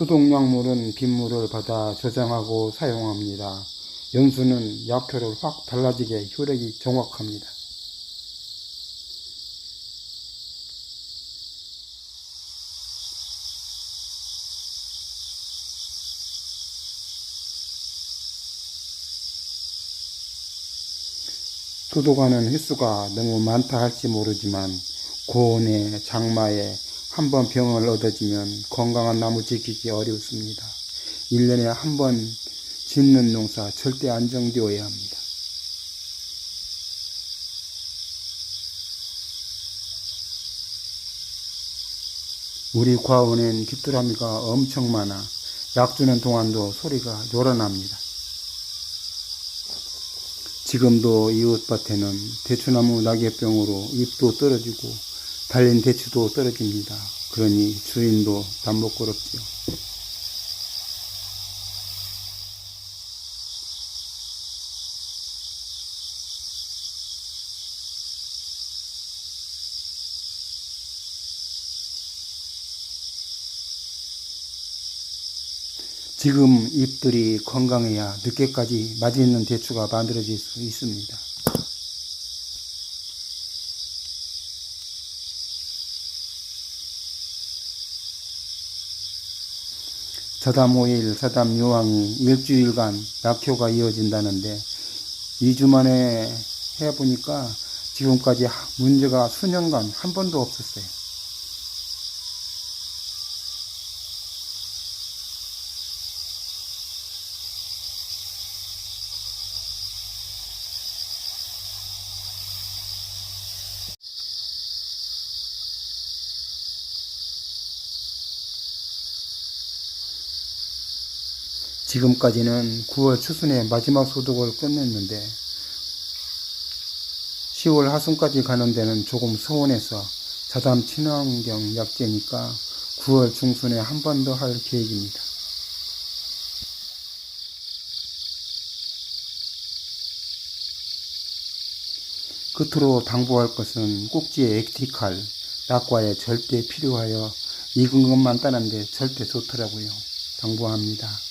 소독약물은 빗물을 받아 저장하고 사용합니다. 연수는 약효를 확 달라지게 효력이 정확합니다. 소독하는 횟수가 너무 많다 할지 모르지만 고온에 장마에 한 번 병을 얻어지면 건강한 나무 지키기 어렵습니다. 1년에 한 번 짓는 농사 절대 안정되어야 합니다. 우리 과원엔 귀뚜라미가 엄청 많아 약 주는 동안도 소리가 요란합니다. 지금도 이웃밭에는 대추나무 낙엽병으로 잎도 떨어지고 달린 대추도 떨어집니다. 그러니 주인도 담목거럽지요. 지금 잎들이 건강해야 늦게까지 맛있는 대추가 만들어질 수 있습니다. 저담 5일, 저담 요왕이 일주일간 낙효가 이어진다는데 2주 만에 해보니까 지금까지 문제가 수년간 한 번도 없었어요. 지금까지는 9월 추순에 마지막 소독을 끝냈는데 10월 하순까지 가는 데는 조금 소원해서 자담 친환경 약재니까 9월 중순에 한 번 더 할 계획입니다. 끝으로 당부할 것은 꼭지의 액티칼, 낙과에 절대 필요하여 익은 것만 따는데 절대 좋더라고요. 당부합니다.